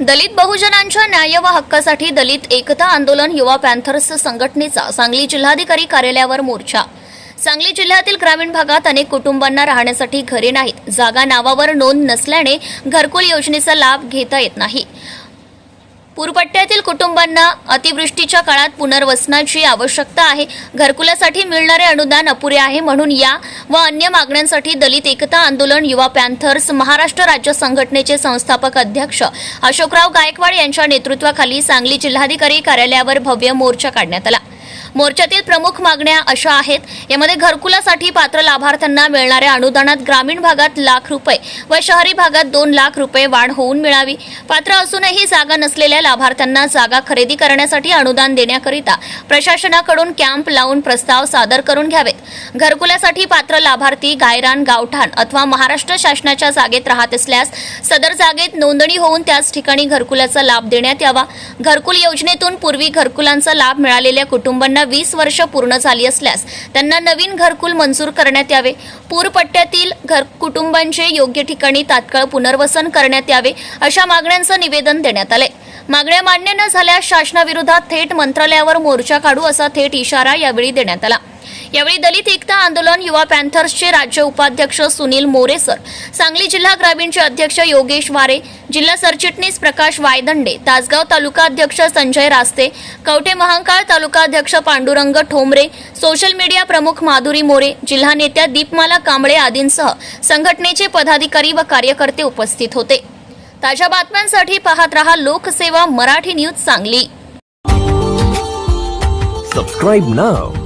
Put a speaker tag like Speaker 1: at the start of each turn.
Speaker 1: दलित बहुजनांच्या न्याय व हक्कासाठी दलित एकता आंदोलन युवा पॅन्थर्स संघटनेचा सांगली जिल्हाधिकारी कार्यालयावर मोर्चा. सांगली जिल्ह्यातील ग्रामीण भागात अनेक कुटुंबांना राहण्यासाठी घरे नाहीत. जागा नावावर नोंद नसल्याने घरकुल योजनेचा लाभ घेता येत नाही. पूरपट्ट्यातील कुटुंबांना अतिवृष्टीच्या काळात पुनर्वसनाची आवश्यकता आहे. घरकुलासाठी मिळणारे अनुदान अपुरे आहे म्हणून या व अन्य मागण्यांसाठी दलित एकता आंदोलन युवा पॅन्थर्स महाराष्ट्र राज्य संघटनेचे संस्थापक अध्यक्ष अशोकराव गायकवाड यांच्या नेतृत्वाखाली सांगली जिल्हाधिकारी कार्यालयावर भव्य मोर्चा काढण्यात आला. मोर्चातील प्रमुख मागण्या अशा आहेत. यामध्ये घरकुलासाठी पात्र लाभार्थ्यांना मिळणाऱ्या अनुदानात ग्रामीण भागात लाख रुपये व शहरी भागात दोन लाख रुपये वाढ होऊन मिळावी. पात्र असूनही जागा नसलेल्या लाभार्थ्यांना जागा खरेदी करण्यासाठी अनुदान देण्याकरिता प्रशासनाकडून कॅम्प लावून प्रस्ताव सादर करून घ्यावेत. घरकुलासाठी पात्र लाभार्थी गायरान गावठाण अथवा महाराष्ट्र शासनाच्या जागेत राहत असल्यास सदर जागेत नोंदणी होऊन त्याच ठिकाणी घरकुलाचा लाभ देण्यात यावा. घरकुल योजनेतून पूर्वी घरकुलांचा लाभ मिळालेल्या कुटुंबांना वीस वर्ष पूर्ण झाली असल्यास त्यांना नवीन घरकुल मंजूर करण्यात यावे. पूरपट्ट्यातील घर कुटुंबांचे योग्य ठिकाणी तात्काळ पुनर्वसन करण्यात यावे अशा मागण्यांचं निवेदन देण्यात आले. मागण्या मान्य न झाल्यास शासनाविरोधात थेट मंत्रालयावर मोर्चा काढू असा थेट इशारा यावेळी देण्यात आला. यावेळी दलित एकता आंदोलन युवा पॅन्थर्सचे राज्य उपाध्यक्ष सुनील मोरे सर सांगली जिल्हा ग्रामीणचे अध्यक्ष योगेश वारे जिल्हा सरचिटणीस प्रकाश वायदंडे तासगाव तालुका अध्यक्ष संजय रास्ते कवठे महांकाळ तालुका अध्यक्ष पांडुरंग ठोंबरे सोशल मीडिया प्रमुख माधुरी मोरे जिल्हा नेत्या दीपमाला कांबळे आदींसह संघटनेचे पदाधिकारी व कार्यकर्ते उपस्थित होते. ताज्या बातम्यांसाठी पाहत रहा Lokseva Marathi news Sangli.
Speaker 2: Subscribe now